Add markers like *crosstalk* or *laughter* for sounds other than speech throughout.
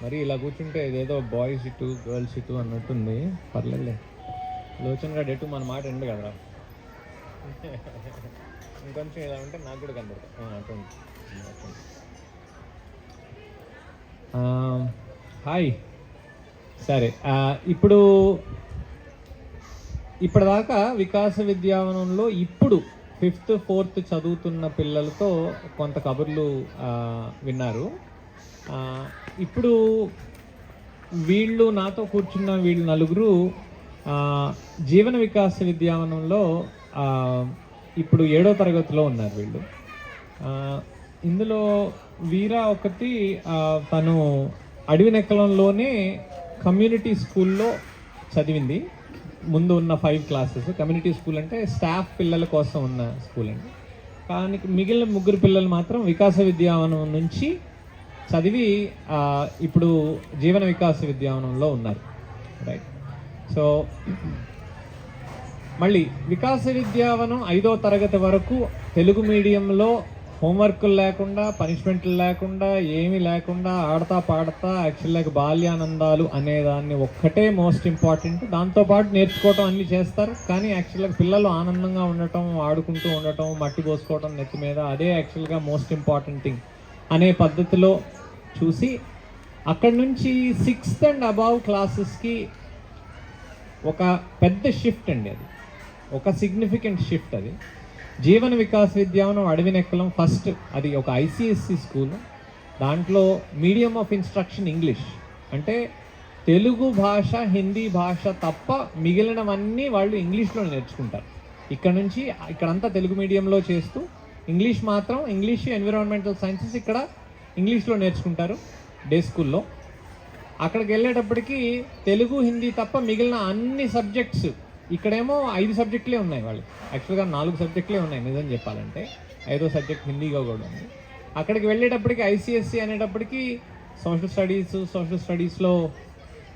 మరి ఇలా కూర్చుంటే ఇదేదో బాయ్స్ ఇటు గర్ల్స్ ఇటు అన్నట్టుంది. పర్లేదులే. లోచన్ గడ్ ఎటు మన మాట ఎండు కదరా. ఇంకొంచెం ఇలా ఉంటే నాకు కూడా కనబడుతుంది హాయ్ సరే ఇప్పుడు ఇప్పటిదాకా వికాస విద్యావనంలో ఇప్పుడు ఫిఫ్త్ ఫోర్త్ చదువుతున్న పిల్లలతో కొంత కబుర్లు విన్నారు. ఇప్పుడు వీళ్ళు నాతో కూర్చున్న వీళ్ళు నలుగురు జీవన వికాస విద్యావనంలో ఇప్పుడు ఏడో తరగతిలో ఉన్నారు వీళ్ళు. ఇందులో వీరా ఒకటి తను తను అడవినెక్కలంలోనే కమ్యూనిటీ స్కూల్లో చదివింది. ముందు ఉన్న ఫైవ్ క్లాసెస్. కమ్యూనిటీ స్కూల్ అంటే స్టాఫ్ పిల్లల కోసం ఉన్న స్కూల్ అండి. కానీ మిగిలిన ముగ్గురు పిల్లలు మాత్రం వికాస విద్యావనం నుంచి చదివి ఇప్పుడు జీవన వికాస విద్యావనంలో ఉన్నారు. రైట్ సో మళ్ళీ వికాస విద్యావనం ఐదో తరగతి వరకు తెలుగు మీడియంలో హోంవర్క్లు లేకుండా పనిష్మెంట్లు లేకుండా ఏమీ లేకుండా ఆడతా పాడతా యాక్చువల్గా బాల్యానందాలు అనే దాన్ని ఒక్కటే మోస్ట్ ఇంపార్టెంట్. దాంతోపాటు నేర్చుకోవటం అన్ని చేస్తారు. కానీ యాక్చువల్గా పిల్లలు ఆనందంగా ఉండటం ఆడుకుంటూ ఉండటం మట్టి పోసుకోవటం నెత్తి మీద అదే యాక్చువల్గా మోస్ట్ ఇంపార్టెంట్ థింగ్. అనే పద్ధతిలో చూసి అక్కడ నుంచి సిక్స్త్ అండ్ అబవ్ క్లాసెస్కి ఒక పెద్ద షిఫ్ట్ అండి అది. ఒక సిగ్నిఫికెంట్ షిఫ్ట్ అది. జీవన వికాస్ విద్యావనం అడవినెక్కలం ఫస్ట్ అది ఒక ఐసిఎస్సి స్కూల్ దాంట్లో మీడియం ఆఫ్ ఇన్స్ట్రక్షన్ ఇంగ్లీష్ అంటే తెలుగు భాష హిందీ భాష తప్ప మిగిలినవన్నీ వాళ్ళు ఇంగ్లీష్లో నేర్చుకుంటారు. ఇక్కడ నుంచి ఇక్కడంతా తెలుగు మీడియంలో చేస్తూ ఇంగ్లీష్ మాత్రం ఇంగ్లీష్ ఎన్విరాన్మెంటల్ సైన్సెస్ ఇక్కడ ఇంగ్లీష్లో నేర్చుకుంటారు డే స్కూల్లో. అక్కడికి వెళ్ళేటప్పటికి తెలుగు హిందీ తప్ప మిగిలిన అన్ని సబ్జెక్ట్స్ ఇక్కడేమో ఐదు సబ్జెక్టులే ఉన్నాయి వాళ్ళు యాక్చువల్గా నాలుగు సబ్జెక్టులే ఉన్నాయి నిజం చెప్పాలంటే. ఐదో సబ్జెక్ట్ హిందీగా కూడా ఉంది. అక్కడికి వెళ్ళేటప్పటికి ఐసీఎస్సీ అనేటప్పటికి సోషల్ స్టడీస్ సోషల్ స్టడీస్లో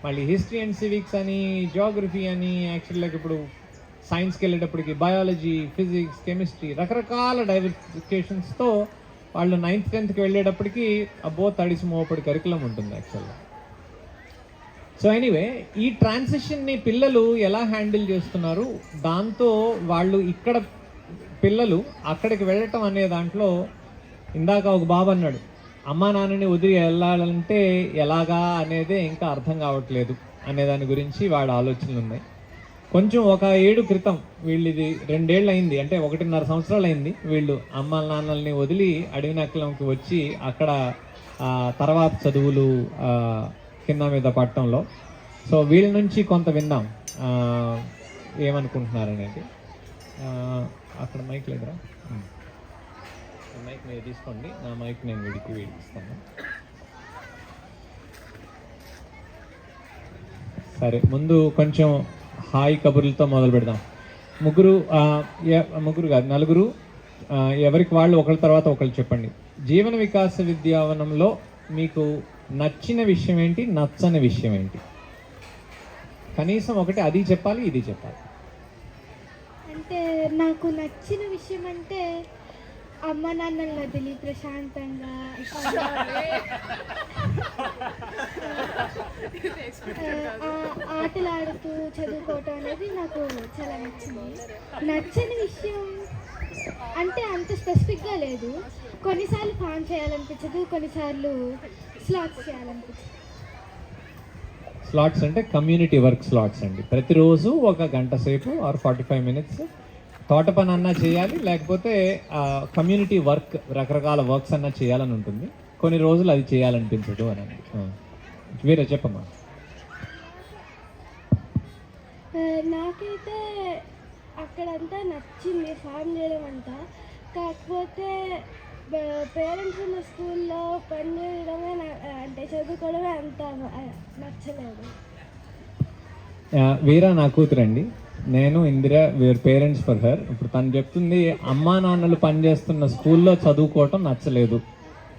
మళ్ళీ హిస్టరీ అండ్ సివిక్స్ అని జాగ్రఫీ అని యాక్చువల్గా ఇప్పుడు సైన్స్కి వెళ్ళేటప్పటికి బయాలజీ ఫిజిక్స్ కెమిస్ట్రీ రకరకాల డైవర్సిఫికేషన్స్తో వాళ్ళు నైన్త్ టెన్త్కి వెళ్ళేటప్పటికి అబ్బో తడిసి మోపడి కరికులం ఉంటుంది యాక్చువల్గా సో ఎనీవే ఈ ట్రాన్సిషన్ని పిల్లలు ఎలా హ్యాండిల్ చేస్తున్నారు? దాంతో వాళ్ళు ఇక్కడ పిల్లలు అక్కడికి వెళ్ళటం అనే దాంట్లో ఇందాక ఒక బాబు అన్నాడు అమ్మా నాన్నని వదిలి వెళ్ళాలంటే ఎలాగా? అనేదే ఇంకా అర్థం కావట్లేదు అనే దాని గురించి వాళ్ళ ఆలోచనలు ఉన్నాయి కొంచెం ఒక ఏడు క్రితం వీళ్ళు ఇది రెండేళ్ళు అయింది అంటే ఒకటిన్నర సంవత్సరాలు అయింది వీళ్ళు అమ్మ నాన్నల్ని వదిలి అడవి నక్కలంకి వచ్చి అక్కడ తర్వాత చదువులు కింద మీద పట్టడంలో సో వీళ్ళ నుంచి కొంత ఆ, ఏమనుకుంటున్నారు అనేది అక్కడ మైక్ లేదురా? మైక్ మీరు తీసుకోండి. నా మైక్ నేను వీడికి ఇస్తాను సరే ముందు కొంచెం హాయ్ కబుర్లతో మొదలు పెడదాం. ముగ్గురు ముగ్గురు కాదు నలుగురు ఎవరికి వాళ్ళు ఒకరి తర్వాత ఒకరు చెప్పండి. జీవన వికాస విద్యావనంలో మీకు నచ్చిన విషయం ఏంటి నచ్చని విషయం ఏంటి? కనీసం ఒకటి అది చెప్పాలి ఇది చెప్పాలి. అంటే నాకు నచ్చిన విషయం అంటే అమ్మ నాన్నలు వదిలి ప్రశాంతంగా *laughs* ఆటలు ఆడుతూ చదువుకోవటం అనేది నాకు చాలా నచ్చింది. నచ్చని విషయం అంటే అంత స్పెసిఫిక్గా లేదు. కొన్నిసార్లు ఫామ్ చేయాలనిపించదు కొన్నిసార్లు స్లాట్స్ చేయాలనిపించదు. స్లాట్స్ అంటే కమ్యూనిటీ వర్క్ స్లాట్స్ అండి. ప్రతిరోజు ఒక గంట సేపు ఆర్ ఫార్టీ ఫైవ్ మినిట్స్ తోట పని అన్నా చేయాలి లేకపోతే కమ్యూనిటీ వర్క్ రకరకాల వర్క్స్ అన్నా చేయాలని ఉంటుంది. కొన్ని రోజులు అది చేయాలనిపించదు అని అండి. వేరే చెప్పమ్మా. నాకైతే అక్కడంతా నచ్చింది ఫామ్ చేయడం అంతా. కాకపోతే పేరెంట్స్ ఉన్న స్కూల్లో పని చేయడమే నా- అంటే చదువుకోవడమే అంత నచ్చలేదు. వీరా నా కూతురండి. నేను Indira we are parents for her ఇప్పుడు తను చెప్తుంది అమ్మా నాన్నలు పనిచేస్తున్న స్కూల్లో చదువుకోవటం నచ్చలేదు.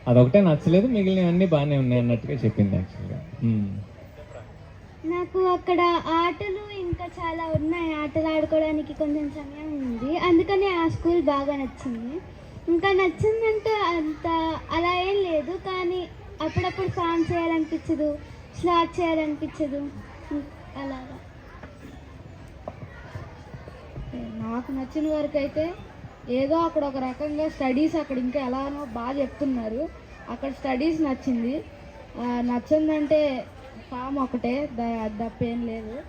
అదొకటే నచ్చలేదు మిగిలినవన్నీ బాగానే ఉన్నాయి అన్నట్టుగా చెప్పింది యాక్చువల్గా. నాకు అక్కడ ఆటలు ఇంకా చాలా ఉన్నాయి ఆటలు ఆడుకోవడానికి కొంచెం సమయం ఉంది. అందుకని ఆ స్కూల్ బాగా నచ్చింది. ఇంకా నచ్చిందంటే అంత అలా ఏం లేదు కానీ అప్పుడప్పుడు ఫామ్ చేయాలనిపించదు స్లాట్ చేయాలనిపించదు అలాగా. నాకు నచ్చిన వరకు అయితే ఏదో అక్కడ ఒక రకంగా స్టడీస్ అక్కడ ఇంకా ఎలానో బాగా చెప్తున్నారు. అక్కడ స్టడీస్ నచ్చింది. నచ్చిందంటే ఫామ్ ఒకటే. ద- దప్పేం లేదు.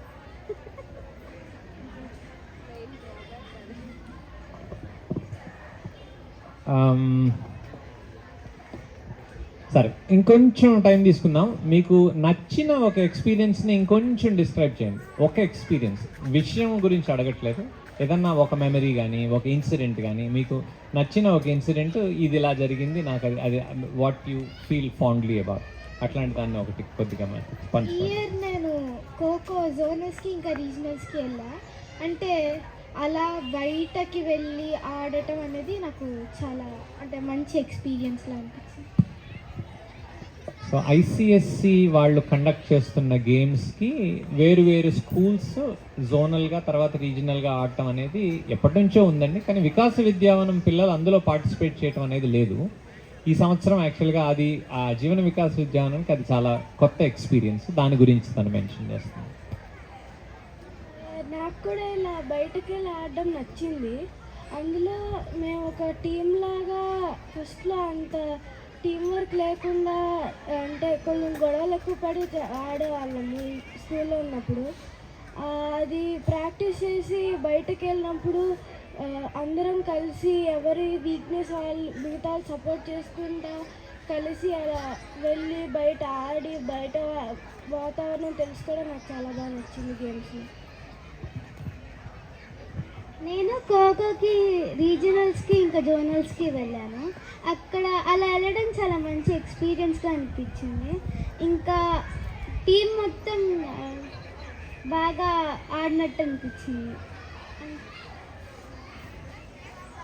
సరే ఇంకొంచెం టైం తీసుకుందాం. మీకు నచ్చిన ఒక ఎక్స్పీరియన్స్ని ఇంకొంచెం డిస్క్రైబ్ చేయండి. ఒక ఎక్స్పీరియన్స్. విషయం గురించి అడగట్లేదు. ఏదన్నా ఒక మెమరీ కానీ ఒక ఇన్సిడెంట్ కానీ మీకు నచ్చిన ఒక ఇన్సిడెంట్ ఇది ఇలా జరిగింది నాకు అది అది what you feel fondly about అట్లాంటి దాన్ని ఒకటి కొద్దిగా పంచుకోండి. నేను ఖోఖో జోనల్స్కి ఇంకా రీజనల్స్కి వెళ్ళా. అంటే అలా బయటకి వెళ్ళి ఆడటం అనేది నాకు చాలా అంటే మంచి ఎక్స్పీరియన్స్లా అనిపించింది. సో ఐసిఎస్సి వాళ్ళు కండక్ట్ చేస్తున్న గేమ్స్కి వేరు వేరు స్కూల్స్ జోనల్గా తర్వాత రీజనల్గా ఆడటం అనేది ఎప్పటి నుంచో ఉందండి. కానీ వికాస విద్యావనం పిల్లలు అందులో పార్టిసిపేట్ చేయడం అనేది లేదు. ఈ సంవత్సరం యాక్చువల్గా అది ఆ జీవన వికాస విద్యావనంకి అది చాలా కొత్త ఎక్స్పీరియన్స్. దాని గురించి తను మెన్షన్ చేస్తాను నాకు కూడా ఇలా బయటకు వెళ్ళి ఆడడం నచ్చింది. అందులో మేము ఒక టీం లాగా ఫస్ట్లో అంత టీం వర్క్ లేకుండా అంటే కొంచెం గొడవలు ఎక్కువ పడి ఆడేవాళ్ళము స్కూల్లో ఉన్నప్పుడు. అది ప్రాక్టీస్ చేసి బయటకు వెళ్ళినప్పుడు అందరం కలిసి ఎవరి వీక్నెస్ వాళ్ళు మిగతా సపోర్ట్ చేసుకుంటా కలిసి అలా వెళ్ళి బయట ఆడి బయట వాతావరణం తెలుసుకోవడం నాకు చాలా బాగా నచ్చింది గేమ్స్ నేను ఖోఖోకి రీజనల్స్కి ఇంకా జోనల్స్కి వెళ్ళాను. అక్కడ అలా వెళ్ళడం చాలా మంచి ఎక్స్పీరియన్స్గా అనిపించింది. ఇంకా టీం మొత్తం బాగా ఆడినట్టు అనిపించింది.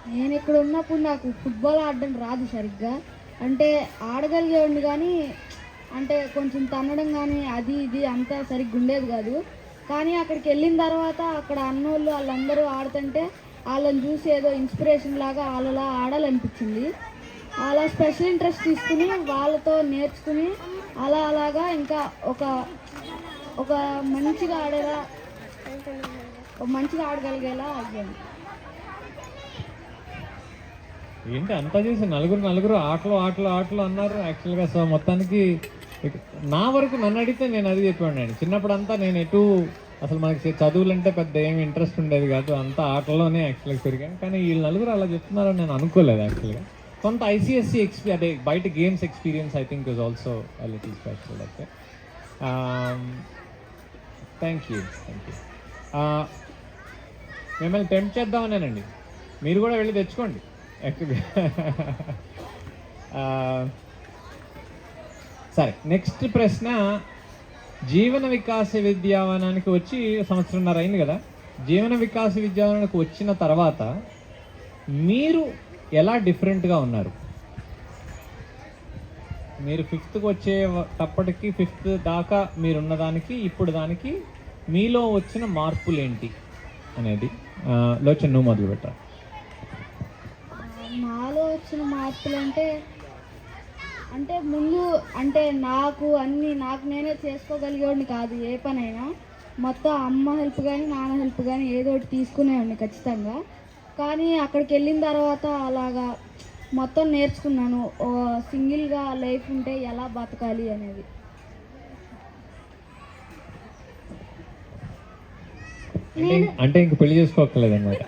నేను ఇక్కడ ఉన్నప్పుడు నాకు ఫుట్బాల్ ఆడడం రాదు సరిగ్గా. అంటే ఆడగలిగేవాడిని కానీ అంటే కొంచెం తన్నడం కానీ అది ఇది అంతా సరిగ్గా ఉండేది కాదు. కానీ అక్కడికి వెళ్ళిన తర్వాత అక్కడ అన్నోళ్ళు వాళ్ళందరూ ఆడుతుంటే వాళ్ళని చూసి ఏదో ఇన్స్పిరేషన్ లాగా వాళ్ళలా ఆడాలనిపించింది. అలా స్పెషల్ ఇంట్రెస్ట్ తీసుకుని వాళ్ళతో నేర్చుకుని అలా అలాగా ఇంకా ఒక ఒక మంచిగా ఆడేలా మంచిగా ఆడగలిగేలా అయ్యాను ఏంటి అంతా చేసి నలుగురు నలుగురు ఆటలు ఆటలు ఆటలు అన్నారు. యాక్చువల్గా సో మొత్తానికి నా వరకు నన్ను అడిగితే నేను అది చెప్పాను చిన్నప్పుడు అంతా నేను ఎటు అసలు మనకి చదువులంటే పెద్ద ఏమి ఇంట్రెస్ట్ ఉండేది కాదు. అంతా ఆటలోనే యాక్చువల్గా పెరిగాను. కానీ వీళ్ళు నలుగురు అలా చెప్తున్నారని నేను అనుకోలేదు యాక్చువల్గా కొంత ఐసీఎస్సీ ఎక్స్పీ అదే బయట games experience I think is also little special అయితే థ్యాంక్ యూ థ్యాంక్ యూ మిమ్మల్ని టెంప్ట్ చేద్దామనేనండి. మీరు కూడా వెళ్ళి తెచ్చుకోండి. యాక్చువల్గా *laughs* సరే నెక్స్ట్ ప్రశ్న జీవన వికాస విద్యావనానికి వచ్చి సంవత్సరంన్నర అయింది కదా. జీవన వికాస విద్యావనానికి వచ్చిన తర్వాత మీరు ఎలా డిఫరెంట్గా ఉన్నారు? మీరు ఫిఫ్త్కి వచ్చేటప్పటికి ఫిఫ్త్ దాకా మీరున్న దానికి ఇప్పుడు దానికి మీలో వచ్చిన మార్పులు ఏంటి అనేది ఆ, లోచన్ నువ్వు మొదలు పెట్టాలి మాలో వచ్చిన మార్పులు అంటే అంటే ముందు అంటే నాకు అన్ని నాకు నేనే చేసుకోగలిగేవాడిని కాదు ఏ పనైనా. మొత్తం అమ్మ హెల్ప్ కానీ నాన్న హెల్ప్ కానీ ఏదో ఒకటి తీసుకునేవాడిని ఖచ్చితంగా. కానీ అక్కడికి వెళ్ళిన తర్వాత అలాగా మొత్తం నేర్చుకున్నాను. ఓ సింగిల్గా లైఫ్ ఉంటే ఎలా బతకాలి అనేది. అంటే అంటే ఇంక పెళ్ళి చేసుకోక్కర్లేదు అనమాట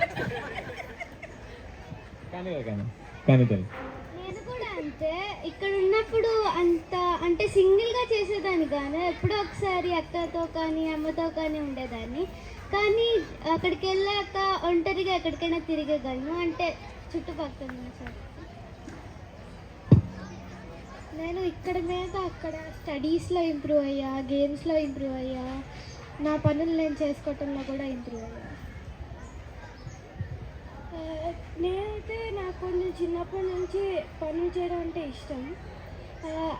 కానీ కానీ కానీ తెలియదు నేను కూడా అంతే ఇక్కడ ఉన్నప్పుడు అంత అంటే సింగిల్గా చేసేదాన్ని కానీ ఎప్పుడో ఒకసారి అక్కతో కానీ అమ్మతో కానీ ఉండేదాన్ని. కానీ అక్కడికి వెళ్ళాక ఒంటరిగా ఎక్కడికైనా తిరిగేదాన్ని. అంటే చుట్టుపక్కల సార్ నేను ఇక్కడ మీద అక్కడ స్టడీస్లో ఇంప్రూవ్ అయ్యా గేమ్స్లో ఇంప్రూవ్ అయ్యా. నా పనులు నేను చేసుకోవటంలో కూడా ఇంప్రూవ్ అయ్యా ఆ, నేనైతే నాకు కొంచెం చిన్నప్పటి నుంచి పనులు చేయడం అంటే ఇష్టం.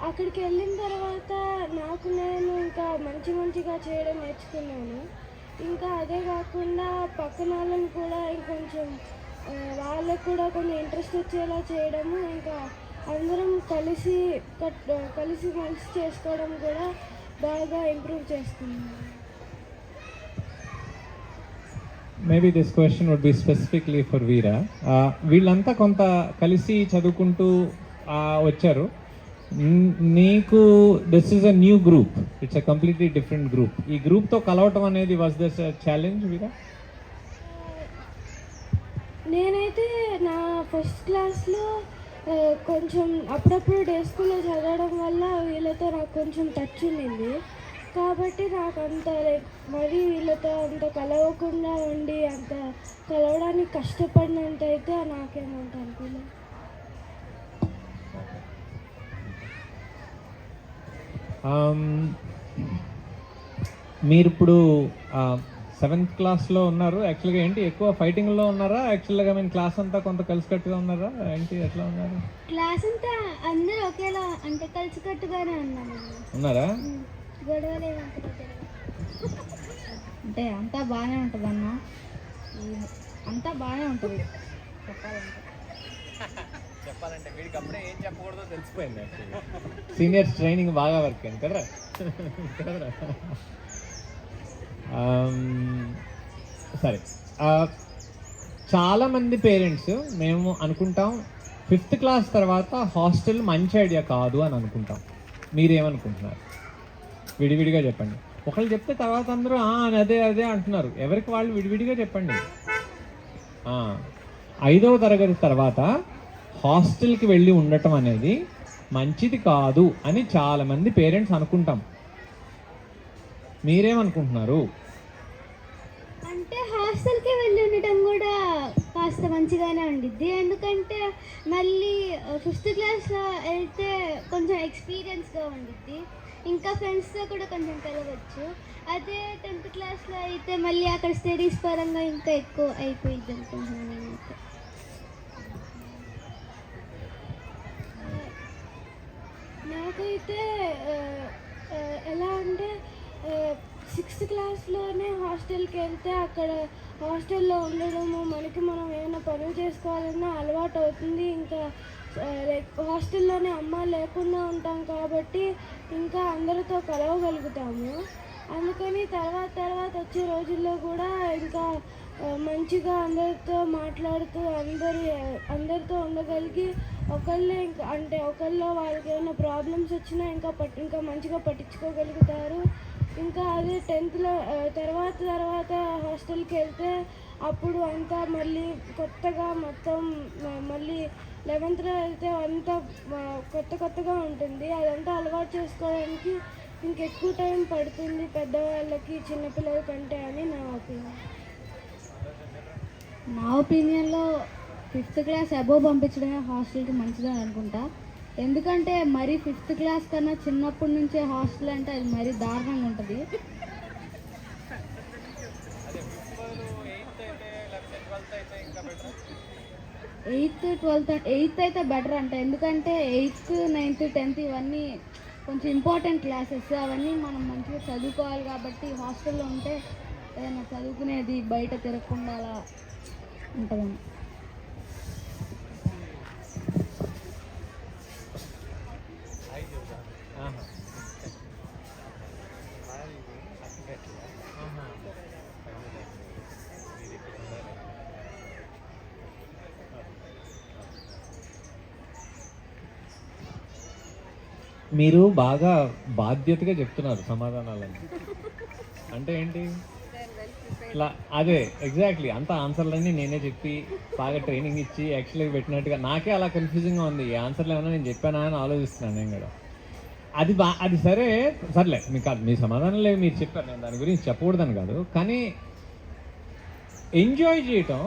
అక్కడికి వెళ్ళిన తర్వాత నాకు నేను ఇంకా మంచి మంచిగా చేయడం నేర్చుకున్నాను. ఇంకా అదే కాకుండా పక్కన వాళ్ళని కూడా ఇంకొంచెం వాళ్ళకు కూడా కొంచెం ఇంట్రెస్ట్ వచ్చేలా చేయడము ఇంకా అందరం కలిసి కట్ కలిసి మంచి చేసుకోవడం కూడా బాగా ఇంప్రూవ్ చేస్తున్నాను maybe this question would be specifically for Veera వీళ్ళంతా కొంత కలిసి చదువుకుంటూ వచ్చారు. నీకు this is a new group it's a completely different group ఈ గ్రూప్తో కలవటం అనేది వాజ్ దిస్ ఛాలెంజ్ వీరా నేనైతే నా ఫస్ట్ క్లాస్లో కొంచెం అప్పుడప్పుడు డే స్కూల్లో చదవడం వల్ల వీళ్ళతో నాకు కొంచెం టచ్ ఉండింది. కాబట్టి నాకు అంత లైక్ మరీ వీళ్ళతో అంత కలవకుండా ఉండి అంత కలవడానికి కష్టపడినంత అయితే నాకేమంత అనిపించలేదు Um, మీరు ఇప్పుడు సెవెంత్ క్లాస్లో ఉన్నారు. యాక్చువల్గా ఏంటి ఎక్కువ ఫైటింగ్లో ఉన్నారా? యాక్చువల్గా మీన్ క్లాస్ అంతా కొంత కలిసికట్టుగా ఉన్నారా? ఏంటి ఎట్లా ఉన్నారు? క్లాస్ అంతా అందరూ ఒకేలా అంటే కలిసికట్టుగానే ఉన్నారా? అంటే అంతా బాగానే ఉంటుంది అన్న. అంతా బాగానే ఉంటుంది. చెప్పాలంటే చెప్పాలంటే వీడికి అప్పుడే ఏం చెప్పకూడదో తెలిసిపోయింది సీనియర్స్ ట్రైనింగ్ బాగా వర్క్ అయింది కదరా? కదరా? Um, సరే. Uh, చాలా మంది పేరెంట్స్ మేము అనుకుంటాం ఫిఫ్త్ క్లాస్ తర్వాత హాస్టల్ మంచి ఐడియా కాదు అని అనుకుంటాం. మీరేమనుకుంటున్నారు? విడివిడిగా చెప్పండి. ఒకళ్ళు చెప్తే తర్వాత అందరూ అని అదే అదే అంటున్నారు. ఎవరికి వాళ్ళు విడివిడిగా చెప్పండి? ఐదవ తరగతి తర్వాత హాస్టల్కి వెళ్ళి ఉండటం అనేది మంచిది కాదు అని చాలామంది పేరెంట్స్ అనుకుంటాం. మీరేమనుకుంటున్నారు? అంటే హాస్టల్కి వెళ్ళి ఉండటం కూడా కాస్త మంచిగానే ఉండిద్ది. ఎందుకంటే మళ్ళీ ఫిఫ్త్ క్లాస్లో వెళ్తే కొంచెం ఎక్స్పీరియన్స్గా ఉండిద్ది. ఇంకా ఫ్రెండ్స్తో కూడా కొంచెం కలవచ్చు. అదే టెన్త్ క్లాస్లో అయితే మళ్ళీ అక్కడ స్టడీస్ పరంగా ఇంకా ఎక్కువ అయిపోయింది అనుకుంటున్నాను నేనైతే. నాకైతే ఎలా అంటే సిక్స్త్ క్లాస్లోనే హాస్టల్కి వెళ్తే అక్కడ హాస్టల్లో ఉండడము మనకి మనం ఏమైనా పనులు చేసుకోవాలన్నా అలవాటు అవుతుంది. ఇంకా హాస్టల్లోనే అమ్మ లేకుండా ఉంటాం కాబట్టి ఇంకా అందరితో కలవగలుగుతాము. అందుకని తర్వాత తర్వాత వచ్చే రోజుల్లో కూడా ఇంకా మంచిగా అందరితో మాట్లాడుతూ అందరి అందరితో ఉండగలిగి ఒకళ్ళే ఇంకా అంటే ఒకళ్ళ వాళ్ళకి ఏమైనా ప్రాబ్లమ్స్ వచ్చినా ఇంకా పట్ ఇంకా మంచిగా పట్టించుకోగలుగుతారు. ఇంకా అది టెన్త్లో తర్వాత తర్వాత హాస్టల్కి వెళ్తే అప్పుడు అంతా మళ్ళీ కొత్తగా మొత్తం మళ్ళీ లెవెన్త్లో వెళ్తే అంతా కొత్త కొత్తగా ఉంటుంది. అదంతా అలవాటు చేసుకోవడానికి ఇంకెక్కువ టైం పడుతుంది పెద్దవాళ్ళకి చిన్నపిల్లల కంటే అని నా ఒపీనియన్. నా ఒపీనియన్లో ఫిఫ్త్ క్లాస్ అబోవ్ పంపించడమే హాస్టల్కి మంచిదని అనుకుంటా. ఎందుకంటే మరి ఫిఫ్త్ క్లాస్ కన్నా చిన్నప్పటి నుంచే హాస్టల్ అంటే అది మరీ దారుణంగా ఉంటుంది. ఎయిత్ ట్వెల్త్ ఎయిత్ అయితే బెటర్ అంట. ఎందుకంటే ఎయిత్ నైన్త్ టెన్త్ ఇవన్నీ కొంచెం ఇంపార్టెంట్ క్లాసెస్ అవన్నీ మనం మంచిగా చదువుకోవాలి కాబట్టి హాస్టల్లో ఉంటే ఏదైనా చదువుకునేది బయట తిరగకుండా అలా ఉంటుందని మీరు బాగా బాధ్యతగా చెప్తున్నారు సమాధానాలని అంటే ఏంటి? ఇట్లా అదే ఎగ్జాక్ట్లీ అంత ఆన్సర్లన్నీ నేనే చెప్పి బాగా ట్రైనింగ్ ఇచ్చి యాక్చువల్గా పెట్టినట్టుగా నాకే అలా కన్ఫ్యూజింగ్గా ఉంది. ఈ ఆన్సర్లు ఏమైనా నేను చెప్పానా అని ఆలోచిస్తున్నాను నేను కూడా. అది బా అది సరే సర్లే మీకు కాదు మీ సమాధానం లేవు మీరు చెప్పారు. నేను దాని గురించి చెప్పకూడదని కాదు. కానీ ఎంజాయ్ చేయటం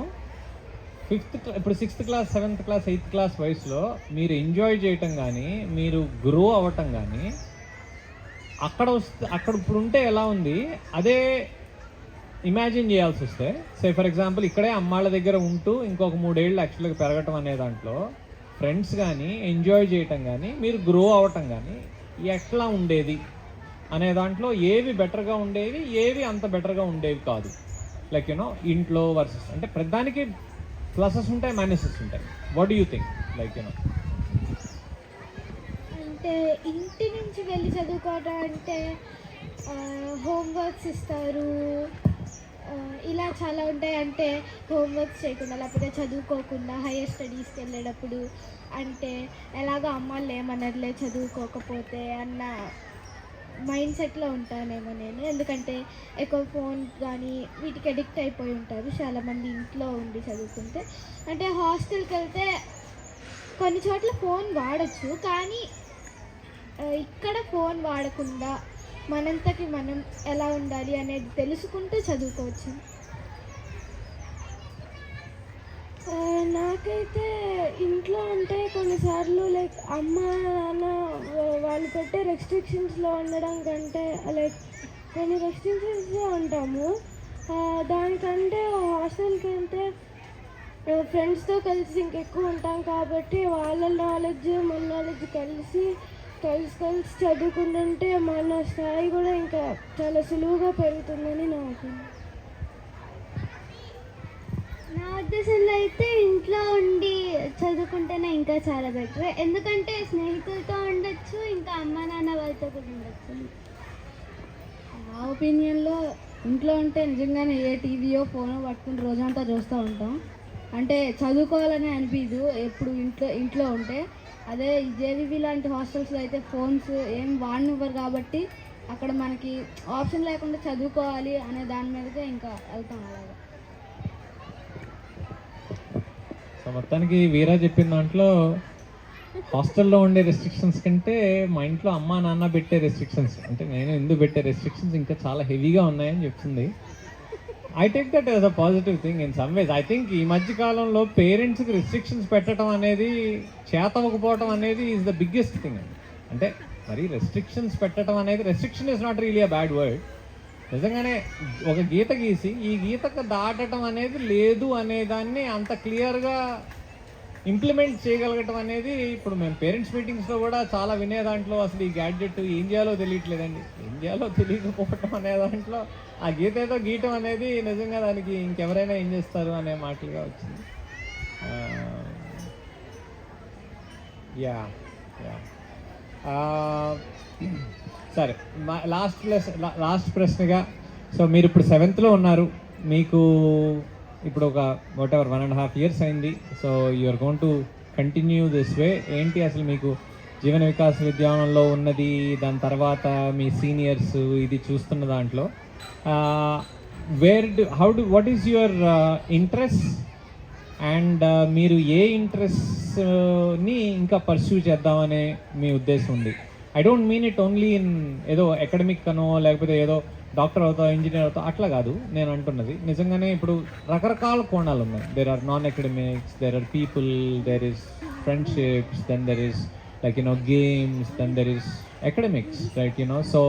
ఫిఫ్త్ ఇప్పుడు sixth class seventh class eighth class వయసులో మీరు ఎంజాయ్ చేయటం కానీ మీరు గ్రో అవ్వటం కానీ అక్కడ వస్తే అక్కడ ఇప్పుడు ఉంటే ఎలా ఉంది? అదే ఇమాజిన్ చేయాల్సి వస్తే సే ఫర్ ఎగ్జాంపుల్ ఇక్కడే అమ్మాళ్ళ దగ్గర ఉంటూ ఇంకొక మూడేళ్ళు యాక్చువల్గా పెరగటం అనే దాంట్లో ఫ్రెండ్స్ కానీ ఎంజాయ్ చేయటం కానీ మీరు గ్రో అవ్వటం కానీ ఎట్లా ఉండేది? అనే దాంట్లో ఏవి బెటర్గా ఉండేవి ఏవి అంత బెటర్గా ఉండేవి కాదు. లైక్ యూనో ఇంట్లో వర్సెస్ అంటే ప్రతిదానికి ప్లసెస్ ఉంటాయి మైనసెస్ ఉంటాయి. What you think like you know అంటే ఇంటి నుంచి వెళ్ళి చదువుకోవడం అంటే హోంవర్క్స్ ఇస్తారు. ఇలా చాలా ఉంటాయి. అంటే హోంవర్క్స్ చేయకుండా లేకపోతే చదువుకోకుండా హైయర్ స్టడీస్కి వెళ్ళేటప్పుడు అంటే ఎలాగో అమ్మాళ్ళు ఏమన్నట్లే చదువుకోకపోతే అన్న మైండ్ సెట్లో ఉంటానేమో నేను. ఎందుకంటే ఎక్కువ ఫోన్ కానీ వీటికి అడిక్ట్ అయిపోయి ఉంటారు. చాలామంది ఇంట్లో ఉండి చదువుకుంటే అంటే హాస్టల్కి వెళ్తే కొన్ని చోట్ల ఫోన్ వాడచ్చు. కానీ ఇక్కడ ఫోన్ వాడకుండా మనంతకి మనం ఎలా ఉండాలి అనేది తెలుసుకుంటూ చదువుకోవచ్చు ఆ, నాకైతే ఇంట్లో అంటే కొన్నిసార్లు లైక్ అమ్మ నాన్న వాళ్ళు పెట్టే రెస్ట్రిక్షన్స్లో ఉండడం కంటే లైక్ కొన్ని రెస్ట్రిక్షన్స్లో ఉంటాము. దానికంటే హాస్టల్కి వెళ్తే ఫ్రెండ్స్తో కలిసి ఇంకెక్కువ ఉంటాం కాబట్టి వాళ్ళ నాలెడ్జ్ మన నాలెడ్జ్ కలిసి కలిసి కలిసి చదువుకుంటుంటే మన స్థాయి కూడా ఇంకా చాలా సులువుగా పెరుగుతుందని నా ఒపీనియన్ అయితే ఇంట్లో ఉండి చదువుకుంటేనే ఇంకా చాలా బెటర్. ఎందుకంటే స్నేహితులతో ఉండొచ్చు ఇంకా అమ్మ నాన్న వాళ్ళతో కూడా ఉండొచ్చు. నా ఒపీనియన్లో ఇంట్లో ఉంటే నిజంగానే ఏ టీవీయో ఫోనో పట్టుకుని రోజంతా చూస్తూ ఉంటాం. అంటే చదువుకోవాలని అనిపించదు ఎప్పుడు ఇంట్లో ఇంట్లో ఉంటే. అదే ఈ లాంటి హాస్టల్స్లో అయితే ఫోన్స్ ఏం వాడనివ్వరు కాబట్టి అక్కడ మనకి ఆప్షన్ లేకుండా చదువుకోవాలి అనే దాని మీదకే ఇంకా వెళ్తాం అలాగా సో మొత్తానికి వీరా చెప్పిన దాంట్లో హాస్టల్లో ఉండే రెస్ట్రిక్షన్స్ కంటే మా ఇంట్లో అమ్మా నాన్న పెట్టే రెస్ట్రిక్షన్స్ అంటే నేను ఎందుకు పెట్టే రెస్ట్రిక్షన్స్ ఇంకా చాలా హెవీగా ఉన్నాయని చెప్తుంది. I take that as a positive thing in some ways I think ఈ మధ్య కాలంలో పేరెంట్స్కి రెస్ట్రిక్షన్స్ పెట్టడం అనేది చేతవకపోవడం అనేది ఈజ్ ద బిగ్గెస్ట్ థింగ్ అండి అంటే మరి రెస్ట్రిక్షన్స్ పెట్టడం అనేది restriction is not really a bad word నిజంగానే ఒక గీత గీసి ఈ గీతకు దాటడం అనేది లేదు అనేదాన్ని అంత క్లియర్గా ఇంప్లిమెంట్ చేయగలగటం అనేది ఇప్పుడు మేము పేరెంట్స్ మీటింగ్స్లో కూడా చాలా వినే దాంట్లో అసలు ఈ గ్యాడ్జెట్ ఏం చేయాలో తెలియట్లేదండి. ఏం చేయాలో తెలియకపోవటం అనే దాంట్లో ఆ గీత ఏదో గీయటం అనేది నిజంగా దానికి ఇంకెవరైనా ఏం చేస్తారు అనే మాటలుగా వచ్చింది. Yeah yeah. సరే మా లాస్ట్ ప్లస్ లాస్ట్ ప్రశ్నగా. సో మీరు ఇప్పుడు సెవెంత్లో ఉన్నారు. మీకు ఇప్పుడు ఒక whatever one and half years అయింది. So you're gonna continue this way ఏంటి అసలు మీకు జీవన వికాస్ విద్యాలయంలో ఉన్నది? దాని తర్వాత మీ సీనియర్స్ ఇది చూస్తున్న దాంట్లో. Where do how do what is your interest and మీరు ఏ ఇంట్రెస్ట్ని uh, ఇంకా పర్సూ చేద్దామనే మీ ఉద్దేశం ఉంది. I don't mean it only in ఏదో అకాడమిక్ అనో లేకపోతే ఏదో డాక్టర్ అవుతావు ఇంజనీర్ అవుతావు అట్లా కాదు. నేను అంటున్నది. నిజంగానే ఇప్పుడు రకరకాల కోణాలు ఉన్నాయి. There are non academics there are people there is friendships then there is like you know games then there is academics right you know so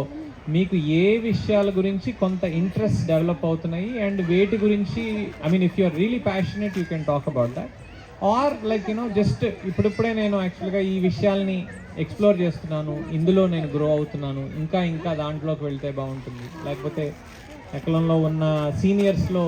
మీకు ఏ విషయాల గురించి కొంత ఇంట్రెస్ట్ డెవలప్ అవుతున్నాయి? అండ్ వేటి గురించి I mean if you are really passionate you can talk about that or like you know just ఇప్పుడిప్పుడే నేను యాక్చువల్గా ఈ విషయాల్ని ఎక్స్ప్లోర్ చేస్తున్నాను. ఇందులో నేను గ్రో అవుతున్నాను. ఇంకా ఇంకా దాంట్లోకి వెళ్తే బాగుంటుంది. లేకపోతే ఎక్కలంలో ఉన్న సీనియర్స్లో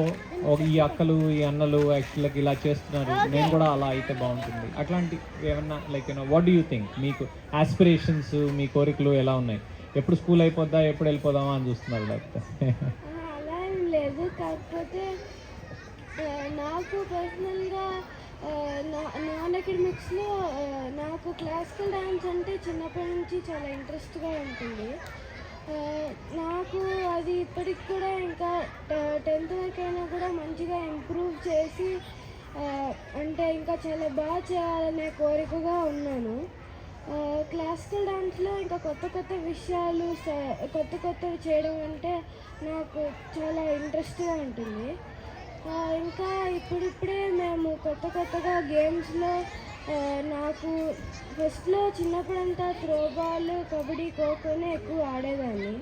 ఒక ఈ అక్కలు ఈ అన్నలు యాక్చువల్కి ఇలా చేస్తున్నారు. నేను కూడా అలా అయితే బాగుంటుంది. అట్లాంటి ఏమన్నా like you know what do you think మీకు ఆస్పిరేషన్స్ మీ కోరికలు ఎలా ఉన్నాయి? ఎప్పుడు స్కూల్ అయిపోద్దా ఎప్పుడు వెళ్ళిపోదామా అని చూస్తున్నారు లేకపోతే? లేదు. కాకపోతే నాకు పర్సనల్గా నాన్ అకాడమిక్స్లో నాకు క్లాసికల్ డ్యాన్స్ అంటే చిన్నప్పటి నుంచి చాలా ఇంట్రెస్ట్గా ఉంటుంది. నాకు అది ఇప్పటికి కూడా ఇంకా టెన్త్ వరకు అయినా కూడా మంచిగా ఇంప్రూవ్ చేసి అంటే ఇంకా చాలా బాగా చేయాలనే కోరికగా ఉన్నాను. క్లాసికల్ డాన్స్లో ఇంకా కొత్త కొత్త విషయాలు స- కొత్త కొత్తవి చేయడం అంటే నాకు చాలా ఇంట్రెస్ట్గా ఉంటుంది. ఇంకా ఇప్పుడిప్పుడే మేము కొత్త కొత్తగా గేమ్స్లో నాకు ఫస్ట్లో చిన్నప్పుడంతా త్రోబాల్ కబడ్డీ ఖోఖోనే ఎక్కువ ఆడేదాన్ని.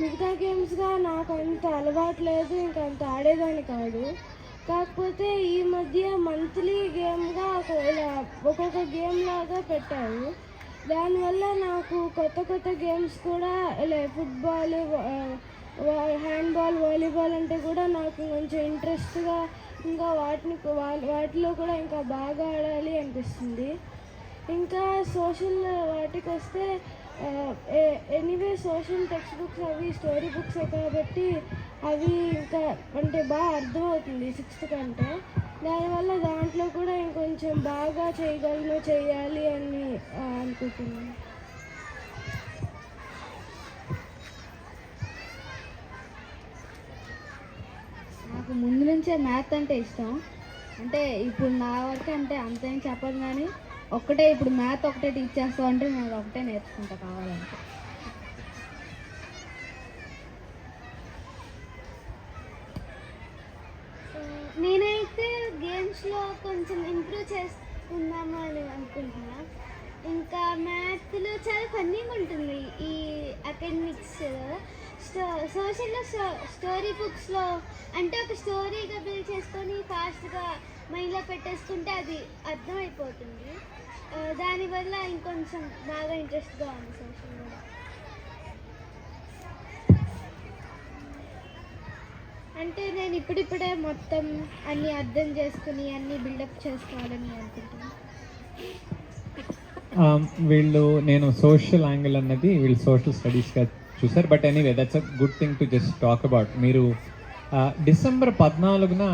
మిగతా గేమ్స్గా నాకు అంత అలవాటు లేదు ఇంకా అంత ఆడేదాన్ని కాదు. కాకపోతే ఈ మధ్య మంత్లీ గేమ్గా ఒక ఇలా ఒక్కొక్క గేమ్ లాగా పెట్టారు. దానివల్ల నాకు కొత్త కొత్త గేమ్స్ కూడా ఇలా ఫుట్బాల్ హ్యాండ్బాల్ వాలీబాల్ అంటే కూడా నాకు కొంచెం ఇంట్రెస్ట్గా ఇంకా వాటిని వా- వాటిలో కూడా ఇంకా బాగా ఆడాలి అనిపిస్తుంది. ఇంకా సోషల్ వాటికి వస్తే ఎనీవే సోషల్ టెక్స్ట్ బుక్స్ అవి స్టోరీ బుక్స్ కాబట్టి అవి ఇంకా అంటే బాగా అర్థమవుతుంది సిక్స్త్ కంటే. దానివల్ల దాంట్లో కూడా ఇంకొంచెం బాగా చేయగలను చేయాలి అని అనుకుంటున్నాను నాకు ముందు నుంచే మ్యాథ్ అంటే ఇష్టం. అంటే ఇప్పుడు నా వరకు అంటే అంతేం చెప్పదు కానీ ఒక్కటే ఇప్పుడు మ్యాథ్ ఒకటే టీచ్ చేస్తావు అంటే నేను అది ఒకటే నేర్చుకుంటా కావాలంటే. నేనైతే గేమ్స్లో కొంచెం ఇంప్రూవ్ చేసుకుందాము అని అనుకుంటున్నా. ఇంకా మ్యాథ్లో చాలా ఫన్నీగా ఉంటుంది ఈ అకాడమిక్స్ స్టో స్టో స్టోరీ బుక్స్లో అంటే ఒక స్టోరీగా బిల్డ్ చేసుకొని ఫాస్ట్గా మైండ్లో పెట్టేసుకుంటే అది అర్థమైపోతుంది. దానివల్ల ఇంకొంచెం బాగా ఇంట్రెస్ట్గా ఉంది సోషల్ మీడియా అంటే నేను ఇప్పుడిప్పుడే మొత్తం అన్నీ అర్థం చేసుకుని అన్నీ బిల్డప్ చేసుకోవాలని అనుకుంటున్నాను వీళ్ళు నేను సోషల్ యాంగిల్ అన్నది వీళ్ళు సోషల్ స్టడీస్గా చూసారు but anyway that's a good thing to just talk about మీరు డిసెంబర్ పద్నాలుగున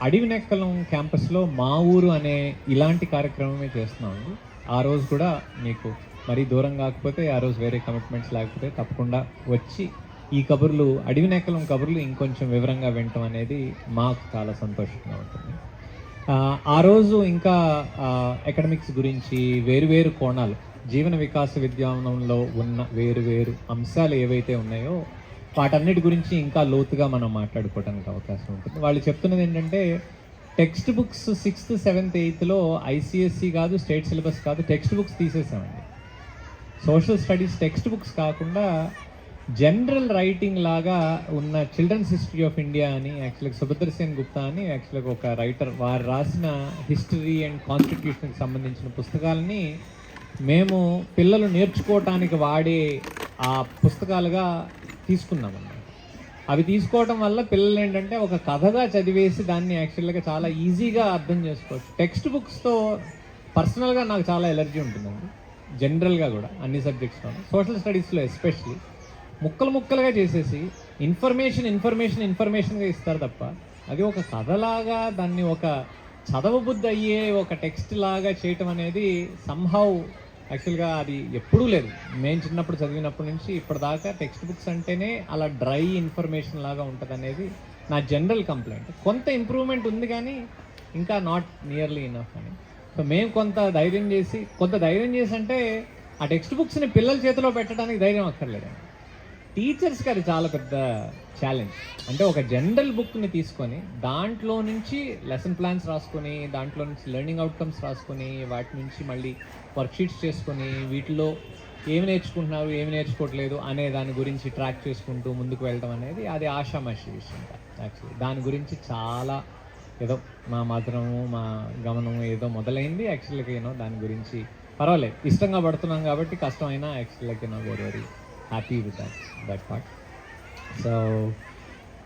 అడవినెక్కలం క్యాంపస్లో మా ఊరు అనే ఇలాంటి కార్యక్రమమే చేస్తున్నామండి ఆ రోజు కూడా మీకు మరీ దూరం కాకపోతే ఆ రోజు వేరే కమిట్మెంట్స్ లేకపోతే తప్పకుండా వచ్చి ఈ కబుర్లు అడవినెక్కలం కబుర్లు ఇంకొంచెం వివరంగా వినటం అనేది మాకు చాలా సంతోషంగా ఉంటుంది. ఆ, రోజు ఇంకా అకాడమిక్స్ గురించి వేరువేరు కోణాలు జీవన వికాస విద్యావనంలో ఉన్న వేరు వేరు అంశాలు ఏవైతే ఉన్నాయో వాటన్నిటి గురించి ఇంకా లోతుగా మనం మాట్లాడుకోవడానికి అవకాశం ఉంటుంది. వాళ్ళు చెప్తున్నది ఏంటంటే టెక్స్ట్ బుక్స్ సిక్స్త్ సెవెంత్ ఎయిత్లో ఐసిఎస్సి కాదు స్టేట్ సిలబస్ కాదు టెక్స్ట్ బుక్స్ తీసేసామండి. సోషల్ స్టడీస్ టెక్స్ట్ బుక్స్ కాకుండా జనరల్ రైటింగ్ లాగా ఉన్న చిల్డ్రన్స్ హిస్టరీ ఆఫ్ ఇండియా అని యాక్చువల్గా సుభద్ర సేన్ గుప్తా అని యాక్చువల్గా ఒక రైటర్ వారు రాసిన హిస్టరీ అండ్ కాన్స్టిట్యూషన్కి సంబంధించిన పుస్తకాలని మేము పిల్లలు నేర్చుకోవటానికి వాడే ఆ పుస్తకాలుగా తీసుకున్నామన్నమాట అవి తీసుకోవటం వల్ల పిల్లలు ఏంటంటే ఒక కథగా చదివేసి దాన్ని యాక్చువల్గా చాలా ఈజీగా అర్థం చేసుకోవచ్చు. టెక్స్ట్ బుక్స్తో పర్సనల్గా నాకు చాలా ఎలర్జీ ఉంటుందండి. జనరల్గా కూడా అన్ని సబ్జెక్ట్స్లో సోషల్ స్టడీస్లో ఎస్పెషలీ ముక్కలు ముక్కలుగా చేసేసి ఇన్ఫర్మేషన్ ఇన్ఫర్మేషన్ ఇన్ఫర్మేషన్గా ఇస్తారు తప్ప అది ఒక కథలాగా దాన్ని ఒక చదవబుద్ధి అయ్యే ఒక టెక్స్ట్ లాగా చేయటం అనేది సంహౌ యాక్చువల్గా అది ఎప్పుడూ లేదు. మేము చిన్నప్పుడు చదివినప్పటి నుంచి ఇప్పటిదాకా టెక్స్ట్ బుక్స్ అంటేనే అలా డ్రై ఇన్ఫర్మేషన్ లాగా ఉంటుంది అనేది నా జనరల్ కంప్లైంట్. కొంత ఇంప్రూవ్మెంట్ ఉంది కానీ ఇంకా నాట్ నియర్లీ ఇనఫ్ అని. సో మేము కొంత ధైర్యం చేసి కొంత ధైర్యం చేసి అంటే ఆ టెక్స్ట్ బుక్స్ని పిల్లల చేతిలో పెట్టడానికి ధైర్యం అక్కర్లేదండి. టీచర్స్కి అది చాలా పెద్ద ఛాలెంజ్ అంటే ఒక జనరల్ బుక్ని తీసుకొని దాంట్లో నుంచి లెసన్ ప్లాన్స్ రాసుకొని దాంట్లో నుంచి లెర్నింగ్ అవుట్కమ్స్ రాసుకొని వాటి నుంచి మళ్ళీ వర్క్షీట్స్ చేసుకొని వీటిలో ఏమి నేర్చుకుంటున్నారు ఏమి నేర్చుకోవట్లేదు అనే దాని గురించి ట్రాక్ చేసుకుంటూ ముందుకు వెళ్ళడం అనేది అది ఆషామాషి విషయం యాక్చువల్లీ దాని గురించి చాలా ఏదో మా మధురము మా గమనము ఏదో మొదలైంది యాక్చువల్గా ఏనో దాని గురించి పర్వాలేదు. ఇష్టంగా పడుతున్నాం కాబట్టి కష్టమైనా యాక్చువల్గా ఏనో very happy with that that part. So,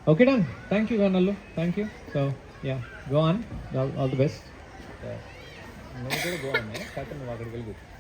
okay, done. Thank you, Ganallu. Thank you. So, yeah, go on. All, all the best. Yeah. No, go on. Eh?